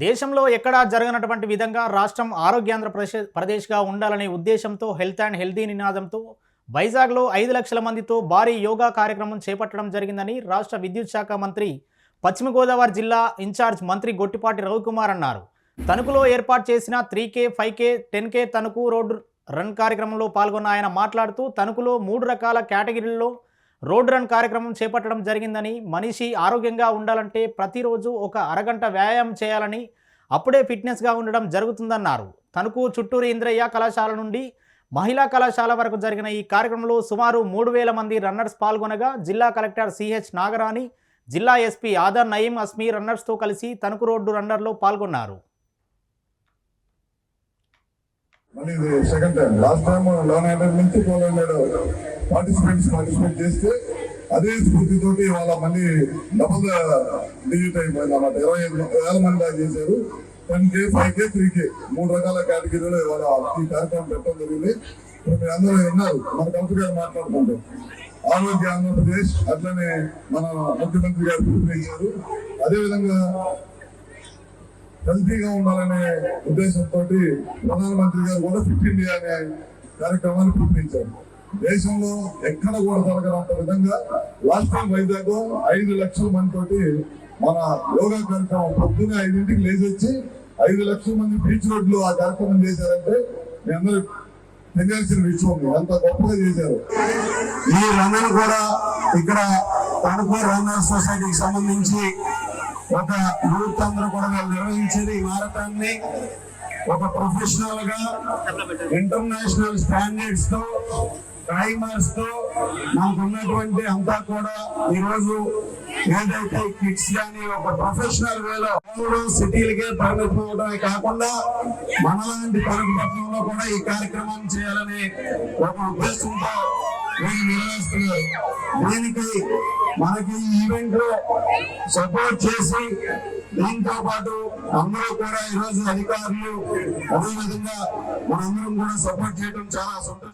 దేశంలో ఎక్కడా జరగనటువంటి విధంగా రాష్ట్రం ఆరోగ్యాంధ్ర ప్రదేశ్ ప్రదేశ్గా ఉండాలనే ఉద్దేశంతో హెల్త్ అండ్ హెల్దీ నినాదంతో వైజాగ్లో ఐదు లక్షల మందితో భారీ యోగా కార్యక్రమం చేపట్టడం జరిగిందని రాష్ట్ర విద్యుత్ శాఖ మంత్రి పశ్చిమ గోదావరి జిల్లా ఇన్ఛార్జ్ మంత్రి గొట్టిపాటి రవికుమార్ అన్నారు. తణుకులో ఏర్పాటు చేసిన three K five K ten K Tanuku road run కార్యక్రమంలో పాల్గొన్న ఆయన మాట్లాడుతూ తణుకులో మూడు రకాల కేటగిరీల్లో రోడ్ రన్ కార్యక్రమం చేపట్టడం జరిగిందని మనిషి ఆరోగ్యంగా ఉండాలంటే ప్రతిరోజు ఒక అరగంట వ్యాయామం చేయాలని అప్పుడే ఫిట్నెస్గా ఉండడం జరుగుతుందన్నారు. తణుకు చుట్టూరు ఇంద్రయ్య కళాశాల నుండి మహిళా కళాశాల వరకు జరిగిన ఈ కార్యక్రమంలో సుమారు మూడు వేల మంది రన్నర్స్ పాల్గొనగా జిల్లా కలెక్టర్ సిహెచ్ నాగరాణి జిల్లా ఎస్పీ ఆదర్ నయీం అస్మీ రన్నర్స్తో కలిసి తణుకు రోడ్డు రన్నర్లో పాల్గొన్నారు. మళ్ళీ సెకండ్ టైం లాస్ట్ టైం లోన్ హండ్రెడ్ నుంచి ఫోర్ హండ్రెడ్ పార్టిసిపెంట్స్ పార్టిసిపేట్ చేస్తే అదే స్ఫూర్తితోటి వాళ్ళ మళ్ళీ డబుల్ డిజిట్ అయిపోయింది అన్నమాట. ఇరవై ఐదు వేల మంది దాకా చేశారు. Ten K five K three K మూడు రకాల కేటగిరీలో ఇవాళ ఈ కార్యక్రమం పెట్టడం జరిగింది. ఇప్పుడు మీరు అందరూ విన్నారు మన కలెక్టర్ గారు మాట్లాడుకుంటాం ఆరోగ్య ఆంధ్రప్రదేశ్ అట్లనే మన ముఖ్యమంత్రి గారు పిలుపునిచ్చారు. అదేవిధంగా హెల్తీగా ఉండాలనే ఉద్దేశంతో ప్రధానమంత్రి గారు కూడా ఫిట్ ఇండియా అనే కార్యక్రమాన్ని పిలుపునిచ్చారు. దేశంలో ఎక్కడ కూడా జరగనంత విధంగా లాస్ట్ టైం వైజాగ్ ఐదు లక్షల మంది తోటి మన యోగా కార్యక్రమం పొద్దున్నే ఐదింటికి లేచి వచ్చి ఐదు లక్షల మంది బీచ్ రోడ్లో ఆ కార్యక్రమం చేశారంటే మీ అందరూ తెలియాల్సిన విషయం అంత గొప్పగా చేశారు. ఈ రన్నర్ కూడా ఇక్కడ తణుకు రన్నర్ సొసైటీకి సంబంధించి ఒక యూత్ అందరూ కూడా నిర్వహించేది ఈ మారథాన్ని ఒక ప్రొఫెషనల్గా ఇంటర్నేషనల్ స్టాండర్డ్స్తో టైమర్స్తో మనకు ఉన్నటువంటి అంతా కూడా ఈ రోజు ఏదైతే కిడ్స్ కానీ ఒక ప్రొఫెషనల్ వేలో సిటీలకే పరిమితం అవడమే కాకుండా మనలాంటి పరిమితంలో కూడా ఈ కార్యక్రమం చేయాలని ఒక ఉద్దేశంతో నిర్వహిస్తున్నారు దీనికి మనకి ఈ ఈవెంట్లో సపోర్ట్ చేసి దీంతో పాటు అందరూ కూడా ఈరోజు అధికారులు అదేవిధంగా మనందరం కూడా సపోర్ట్ చేయడం చాలా సంతోషం.